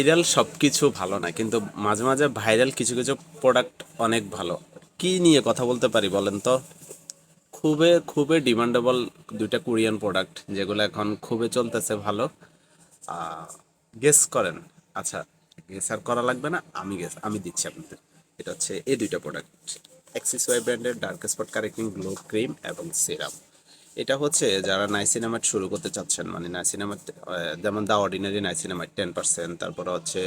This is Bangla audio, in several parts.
ভাইরাল সব কিছু ভালো না, কিন্তু মাঝে মাঝে ভাইরাল কিছু কিছু প্রোডাক্ট অনেক ভালো। কি নিয়ে কথা বলতে পারি বলেন তো? খুবই খুবই ডিমান্ডেবল দুইটা কোরিয়ান প্রোডাক্ট যেগুলো এখন খুবই চলতেছে ভালো। গেস করেন। আচ্ছা গেস আর করা লাগবে না, আমি গেস আমি দিচ্ছি আপনাদের। এটা হচ্ছে এই দুইটা প্রোডাক্ট অ্যাক্সিস ওয়াই ব্র্যান্ডের dark spot correcting glow cream এবং সিরাম এটা হচ্ছে যারা নাই নাইসিনামাইট শুরু করতে চাচ্ছেন মানে নাই নাইসিনামাইট যেমন দা অর্ডিনারি নাই নাইসিনামাইট টেন পার্সেন্ট তারপরে হচ্ছে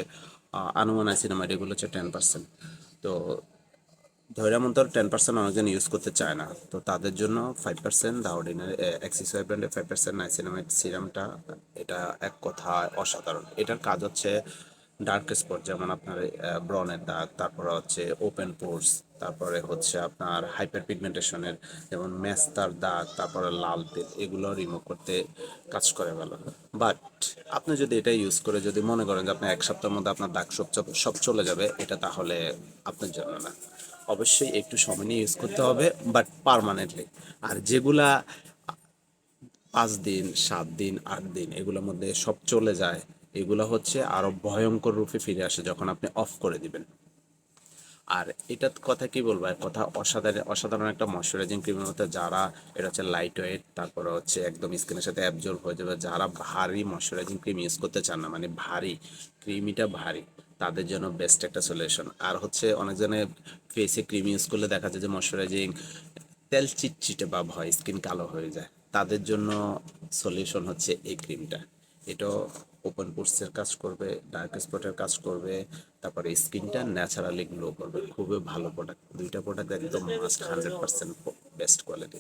আনুমা নাইসিনামাইট এগুলো হচ্ছে টেন পার্সেন্ট তো ধৈর্যমন্তর টেন পার্সেন্ট অনেকজন ইউজ করতে চায় না, তো তাদের জন্য five percent the Ordinary Axis Y ব্র্যান্ডের ফাইভ পার্সেন্ট নাইসিনামাইট সিরামটা এটা এক কথা অসাধারণ। এটার কাজ হচ্ছে ডার্ক স্পট যেমন আপনার ব্রনের দাগ, তারপরে হচ্ছে ওপেন পোর্স তারপরে হচ্ছে আপনার হাইপার পিগমেন্টেশনের যেমন মেস্তার দাগ, তারপরে লাল তেল, এগুলো রিমুভ করতে কাজ করে ভালো। বাট আপনি যদি এটা ইউজ করে যদি মনে করেন যে আপনি এক সপ্তাহের মধ্যে আপনার দাগ সব সব চলে যাবে, এটা তাহলে আপনার জন্য না। অবশ্যই একটু সময় নিয়ে ইউজ করতে হবে বাট পারমানেন্টলি আর যেগুলা পাঁচ দিন, সাত দিন, আট দিন, এগুলোর মধ্যে সব চলে যায় এগুলো হচ্ছে আরও ভয়ঙ্কর রূপে ফিরে আসে যখন আপনি অফ করে দিবেন। আর এটার কথা কি বলব? কথা অসাধারণ অসাধারণ একটা ময়শ্চারাইজিং ক্রিমের মধ্যে যারা, এটা হচ্ছে লাইট ওয়েট তারপরে হচ্ছে একদম স্কিনের সাথে অ্যাবজর্ব হয়ে যাবে। যারা ভারী ময়শ্চারাইজিং ক্রিম ইউজ করতে চান না মানে ভারী ক্রিমিটা ভারী, তাদের জন্য বেস্ট একটা সলিউশন আর হচ্ছে অনেকজনে ফেসে ক্রিম ইউজ করলে দেখা যায় যে ময়শ্চারাইজিং তেল চিটচিটে বা হয় স্কিন কালো হয়ে যায়। তাদের জন্য সলিউশন হচ্ছে এই ক্রিমটা এটা ওপেন পোর্সের কাজ করবে ডার্ক স্পটের কাজ করবে, তারপরে স্কিনটা ন্যাচারালি গ্লো করবে। খুবই ভালো প্রোডাক্ট দুইটা প্রোডাক্ট একদম must hundred percent best quality